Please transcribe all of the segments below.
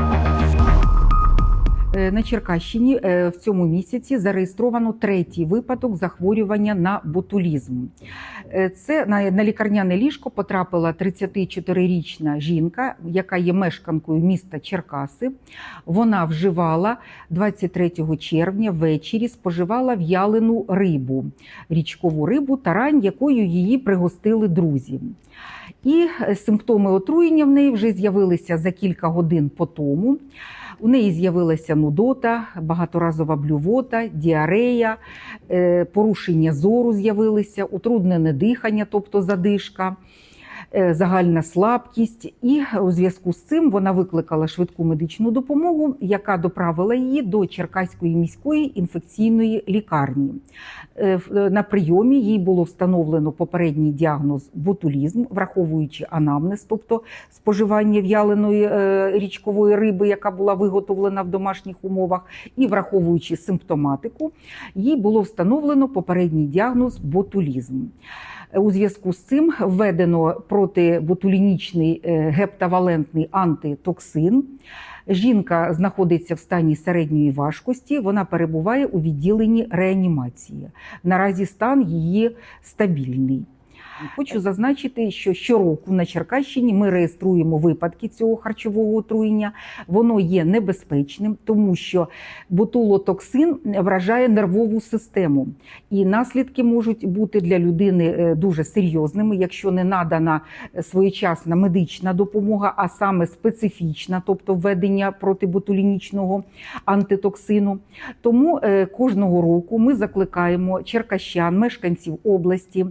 Thank you. На Черкащині е, в цьому місяці зареєстровано третій випадок захворювання на ботулізм. Е, Це на, лікарняне ліжко потрапила 34-річна жінка, яка є мешканкою міста Черкаси. Вона вживала 23 червня ввечері споживала в'ялену рибу, річкову рибу, тарань, якою її пригостили друзі. І е, симптоми отруєння в неї вже з'явилися за кілька годин по тому. У неї з'явилася нудота, багаторазова блювота, діарея, е, порушення зору з'явилися, утруднене дихання, тобто задишка, загальна слабкість. І у зв'язку з цим вона викликала швидку медичну допомогу, яка доправила її до Черкаської міської інфекційної лікарні. Е, в- На прийомі їй було встановлено попередній діагноз ботулізм, враховуючи анамнез, тобто споживання в'яленої е, річкової риби, яка була виготовлена в домашніх умовах, і враховуючи симптоматику, їй було встановлено попередній діагноз ботулізм. У зв'язку з цим введено протиботулінічний е, гептавалентний антитоксин. Жінка знаходиться в стані середньої важкості. Вона перебуває у відділенні реанімації. Наразі стан її стабільний. Хочу зазначити, що щороку на Черкащині ми реєструємо випадки цього харчового отруєння. Воно є небезпечним, тому що ботулотоксин вражає нервову систему, і наслідки можуть бути для людини е, дуже серйозними, якщо не надана своєчасна медична допомога, а саме специфічна, тобто введення протиботулінічного антитоксину. Тому е, кожного року ми закликаємо черкащан, мешканців області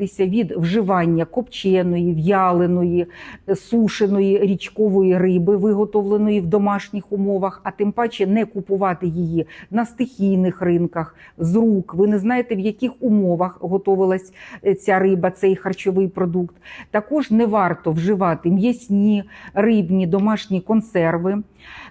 відмовитися від вживання копченої, в'яленої, е, сушеної річкової риби, виготовленої в домашніх умовах, а тим паче не купувати її на стихійних ринках з рук. Ви не знаєте, в яких умовах готувалась е, ця риба, цей харчовий продукт. Також не варто вживати м'ясні, рибні, домашні консерви,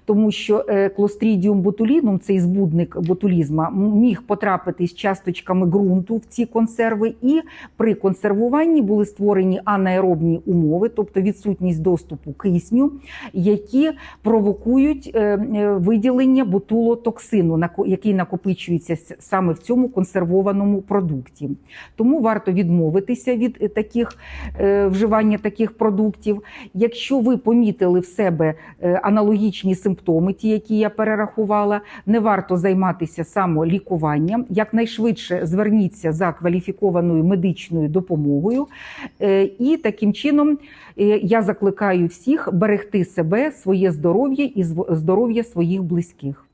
тому що е, клострідіум ботулінум, цей збудник ботулізма, міг потрапити з часточками ґрунту в ці консерви, і при консервуванні були створені анаеробні умови, тобто відсутність доступу кисню, які провокують е, е, виділення ботулотоксину, нако- який накопичується саме в цьому консервованому продукті. Тому варто відмовитися від е, таких вживання таких продуктів. Якщо ви помітили в себе аналогічні симптоми, ті, які я перерахувала, не варто займатися самолікуванням. Якнайшвидше зверніться за кваліфікованою медичною допомогою. Е, І таким чином е, я закликаю всіх берегти себе, своє здоров'я і здоров'я своїх близьких.